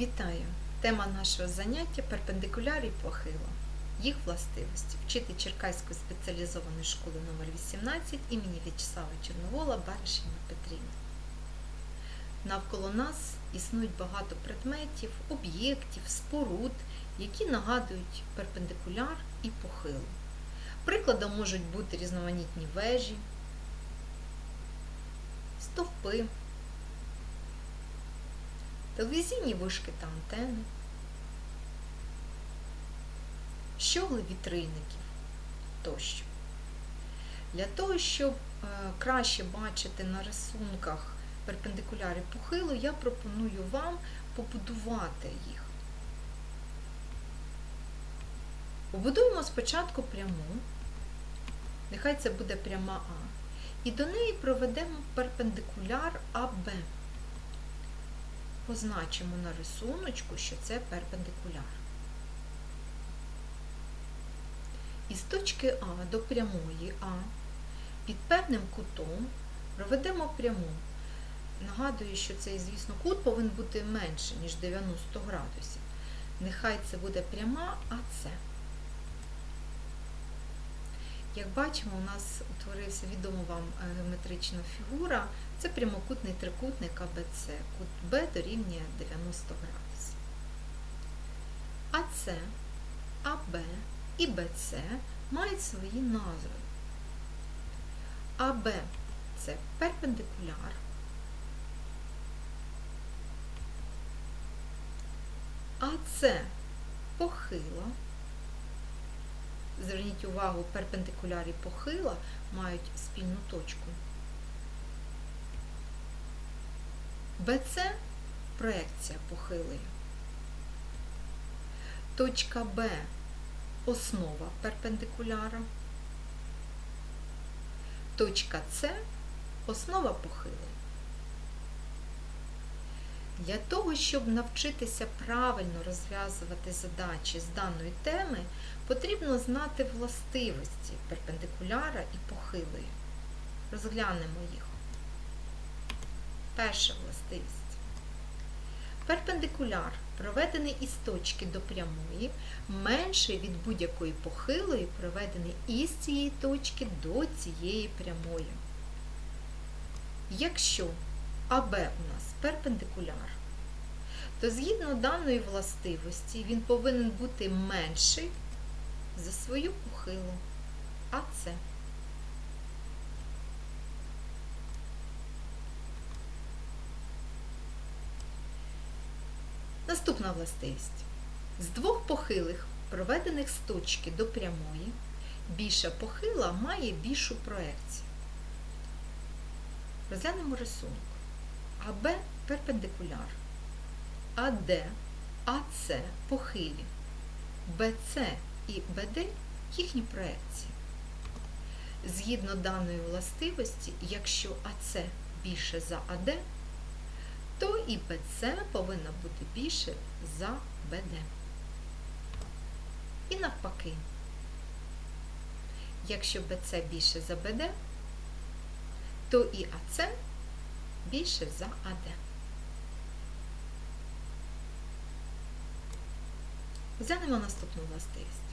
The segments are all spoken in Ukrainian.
Вітаю! Тема нашого заняття перпендикуляр і похило. Їх властивості. Вчитель Черкаської спеціалізованої школи номер 18 імені В'ячеслава Чорновола Баришина Петрівна. Навколо нас існують багато предметів, об'єктів, споруд, які нагадують перпендикуляр і похилу. Прикладом можуть бути різноманітні вежі, стовпи, телевізійні вишки та антени, щогли вітрильників тощо. Для того, щоб е, краще бачити на рисунках перпендикуляри похилу, я пропоную вам побудувати їх. Побудуємо спочатку пряму, нехай це буде пряма А, і до неї проведемо перпендикуляр АБ позначимо на рисуночку, що це перпендикуляр. Із точки А до прямої А під певним кутом проведемо пряму. Нагадую, що цей, звісно, кут повинен бути менше, ніж 90 градусів. Нехай це буде пряма АЦ. Як бачимо, у нас утворився відома вам геометрична фігура. Це прямокутний трикутник АБЦ. Кут Б дорівнює 90 градусів. АЦ, АБ і БЦ мають свої назви. АБ це перпендикуляр. АЦ похила. Зверніть увагу, перпендикуляр і похила мають спільну точку. БЦ проекція похилої. Точка Б основа перпендикуляра. Точка С основа похилої. Для того, щоб навчитися правильно розв'язувати задачі з даної теми, потрібно знати властивості перпендикуляра і похилої. Розглянемо їх. Перша властивість. Перпендикуляр, проведений із точки до прямої, менший від будь-якої похилої, проведений із цієї точки до цієї прямої. Якщо АБ у нас перпендикуляр, то згідно даної властивості він повинен бути менший за свою похилу АЦ. Наступна властивість. З двох похилих, проведених з точки до прямої, більша похила має більшу проекцію. Розглянемо рисунок. АБ перпендикуляр, АД, АЦ похилі, БЦ і БД їхні проекції. Згідно даної властивості, якщо АЦ більше за АД, то і БЦ повинна бути більше за БД. І навпаки, якщо БЦ більше за БД, то і АЦ більше за АД. Взянемо наступну властивість.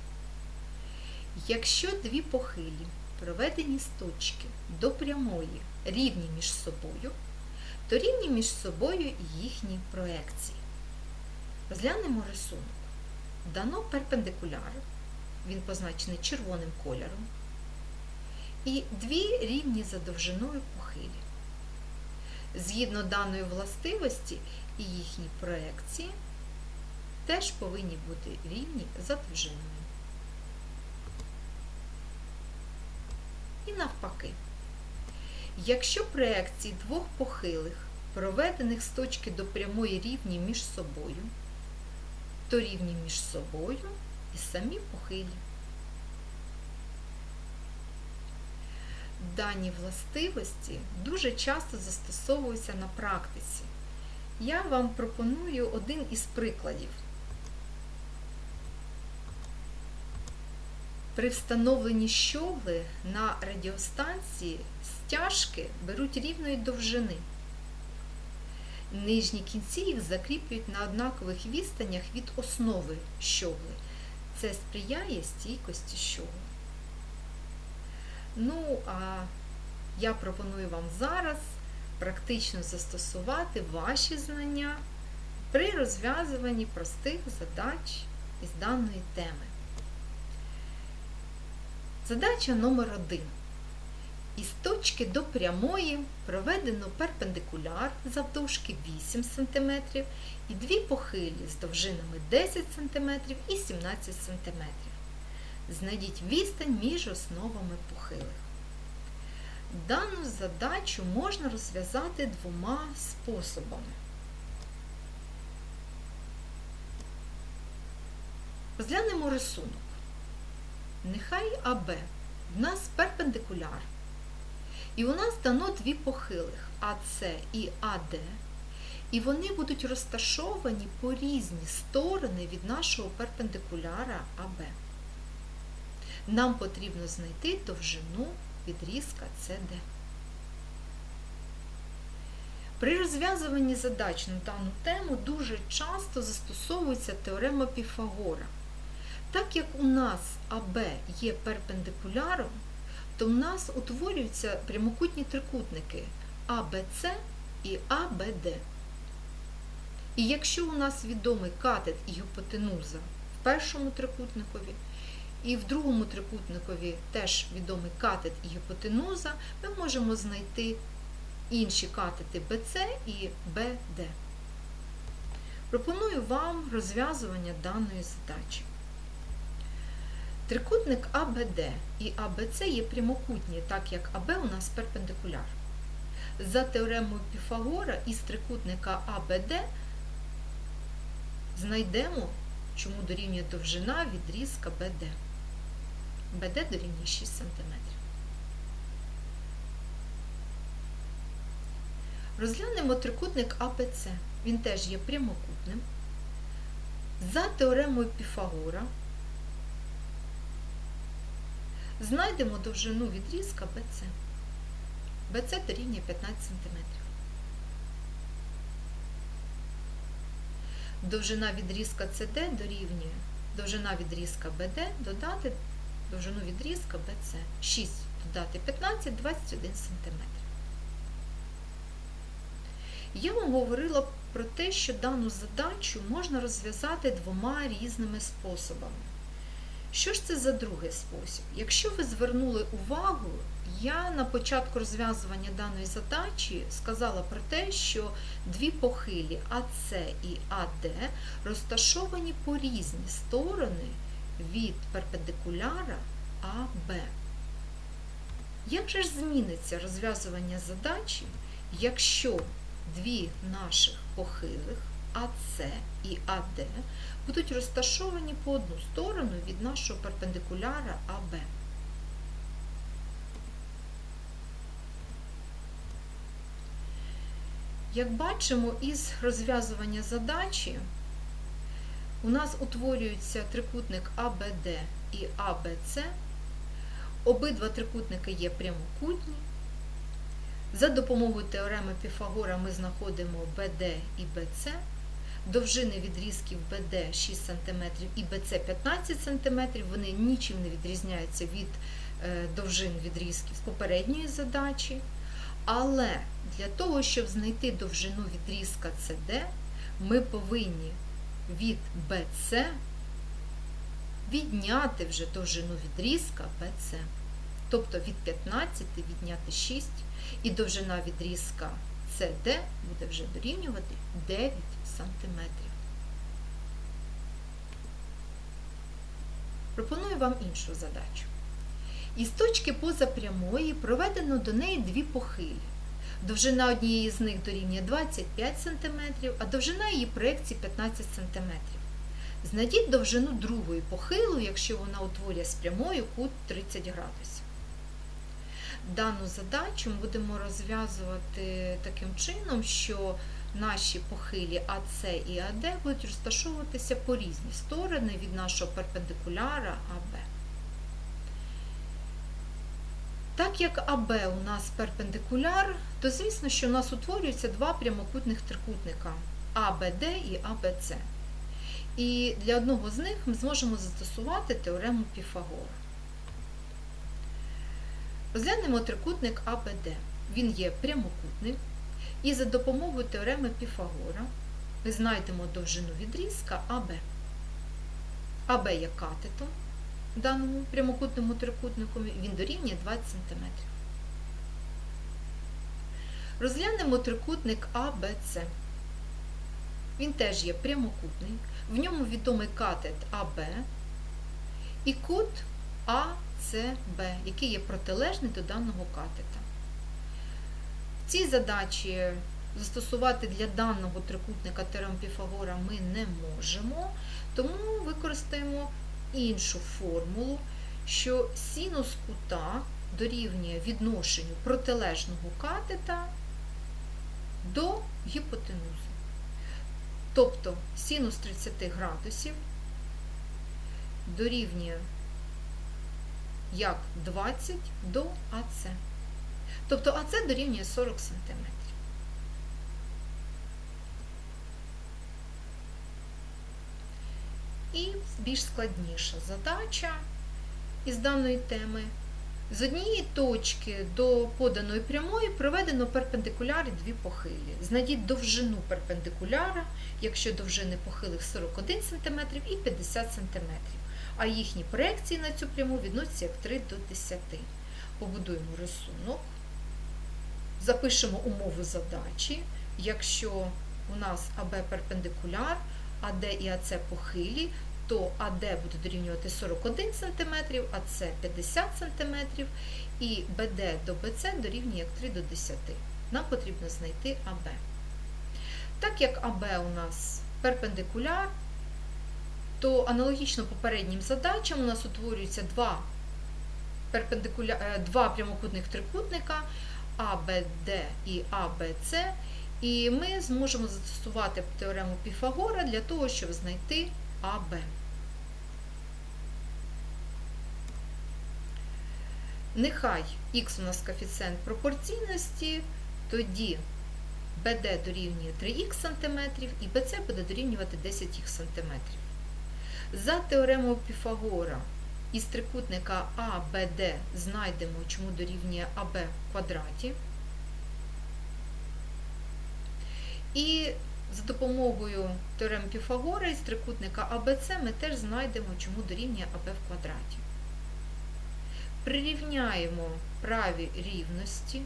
Якщо дві похилі, проведені з точки до прямої, рівні між собою, то рівні між собою їхні проекції. Розглянемо рисунок. Дано перпендикуляр, він позначений червоним кольором, і дві рівні за довжиною похилі. Згідно даної властивості і їхні проекції теж повинні бути рівні за довжиною. І навпаки. Якщо проекції двох похилих, проведених з точки до прямої рівні між собою, то рівні між собою і самі похилі. Дані властивості дуже часто застосовуються на практиці. Я вам пропоную один із прикладів. При встановленні щогли на радіостанції стяжки беруть рівної довжини. Нижні кінці їх закріплюють на однакових відстанях від основи щогли. Це сприяє стійкості щогли. Ну, а я пропоную вам зараз практично застосувати ваші знання при розв'язуванні простих задач із даної теми. Задача номер один. Із точки до прямої проведено перпендикуляр завдовжки 8 см і дві похилі з довжинами 10 см і 17 см. Знайдіть відстань між основами похилих. Дану задачу можна розв'язати двома способами. Розглянемо рисунок. Нехай АБ в нас перпендикуляр. І у нас дано дві похилих АС і АД. І вони будуть розташовані по різні сторони від нашого перпендикуляра АБ. Нам потрібно знайти довжину відрізка CD. При розв'язуванні задач на дану тему дуже часто застосовується теорема Піфагора. Так як у нас АБ є перпендикуляром, то в нас утворюються прямокутні трикутники АБЦ і АБД. І якщо у нас відомий катет і гіпотенуза в першому трикутникові, і в другому трикутникові теж відомий катет і гіпотенуза, ми можемо знайти інші катети BC і BD. Пропоную вам розв'язування даної задачі. Трикутник АБД і АБЦ є прямокутні, так як АБ у нас перпендикуляр. За теоремою Піфагора із трикутника АБД знайдемо, чому дорівнює довжина відрізка БД. БД дорівнює 6 см. Розглянемо трикутник АПЦ. Він теж є прямокутним. За теоремою Піфагора знайдемо довжину відрізка BC. BC дорівнює 15 см. Довжина відрізка CD дорівнює довжина відрізка BD додати довжину відрізка BC. 6 додати 15 21 см. Я вам говорила про те, що дану задачу можна розв'язати двома різними способами. Що ж це за другий спосіб? Якщо ви звернули увагу, я на початку розв'язування даної задачі сказала про те, що дві похилі АС і АД розташовані по різні сторони від перпендикуляра АБ. Як же ж зміниться розв'язування задачі, якщо дві наших похилих АС і АД будуть розташовані по одну сторону від нашого перпендикуляра АБ. Як бачимо із розв'язування задачі, у нас утворюється трикутник АБД і АБЦ. Обидва трикутники є прямокутні. За допомогою теореми Піфагора ми знаходимо БД і БЦ. Довжини відрізків БД 6 см і БЦ 15 см, вони нічим не відрізняються від довжин відрізків попередньої задачі. Але для того, щоб знайти довжину відрізка CD, ми повинні від BC відняти вже довжину відрізка BC. Тобто від 15 відняти 6, і довжина відрізка CD буде вже дорівнювати 9 см. Пропоную вам іншу задачу. Із точки позапрямої проведено до неї дві похилі. Довжина однієї з них дорівнює 25 см, а довжина її проєкції 15 см. Знайдіть довжину другої похилу, якщо вона утворює з прямою кут 30 градусів. Дану задачу ми будемо розв'язувати таким чином, що наші похилі АС і АД будуть розташовуватися по різні сторони від нашого перпендикуляра АБ. Так як АБ у нас перпендикуляр, то звісно, що у нас утворюються два прямокутних трикутника АБД і АБЦ. І для одного з них ми зможемо застосувати теорему Піфагора. Розглянемо трикутник АБД. Він є прямокутним, і за допомогою теореми Піфагора ми знайдемо довжину відрізка АБ. АБ є катетом даному прямокутному трикутнику, він дорівнює 20 см. Розглянемо трикутник АБЦ. Він теж є прямокутний, в ньому відомий катет АБ і кут АЦБ, який є протилежний до даного катета. В цій задачі застосувати для даного трикутника теорем Піфагора ми не можемо, тому використаємо іншу формулу, що синус кута дорівнює відношенню протилежного катета до гіпотенузи. Тобто синус 30 градусів дорівнює як 20 до АЦ. Тобто АЦ дорівнює 40 см. І більш складніша задача із даної теми. З однієї точки до поданої прямої проведено перпендикулярі дві похилі. Знайдіть довжину перпендикуляра, якщо довжини похилих 41 см і 50 см, а їхні проекції на цю пряму відносяться як 3 до 10. Побудуємо рисунок, запишемо умову задачі. Якщо у нас АБ перпендикуляр, АД і АЦ похилі, то АД буде дорівнювати 41 см, АЦ 50 см, і БД до БЦ дорівнює як 3 до 10. Нам потрібно знайти АБ. Так як АБ у нас перпендикуляр, то аналогічно попереднім задачам у нас утворюються два, перпендикуля... е, два прямокутних трикутника АБД і АБЦ, і ми зможемо застосувати теорему Піфагора для того, щоб знайти АБ. Нехай х у нас коефіцієнт пропорційності, тоді BD дорівнює 3х см і BC буде дорівнювати 10х см. За теоремою Піфагора із трикутника ABD знайдемо, чому дорівнює АБ в квадраті. І за допомогою теорем Піфагора із трикутника АБЦ ми теж знайдемо, чому дорівнює АБ в квадраті. Прирівняємо праві рівності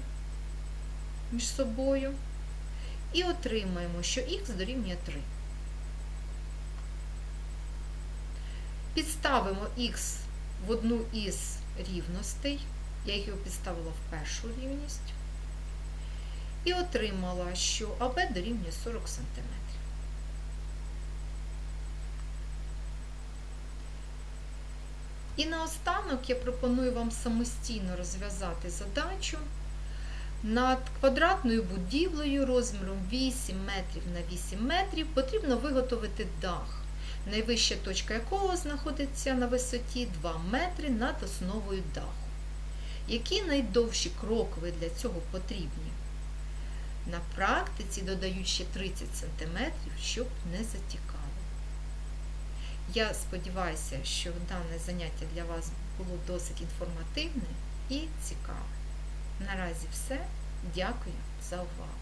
між собою і отримаємо, що х дорівнює 3. Підставимо х в одну із рівностей, я їх підставила в першу рівність, і отримала, що АБ дорівнює 40 см. І наостанок я пропоную вам самостійно розв'язати задачу над квадратною будівлею розміром 8 метрів на 8 метрів потрібно виготовити дах, найвища точка якого знаходиться на висоті 2 метри над основою даху. Які найдовші крокви для цього потрібні? На практиці додають ще 30 см, щоб не затікало. Я сподіваюся, що дане заняття для вас було досить інформативне і цікаве. Наразі все. Дякую за увагу.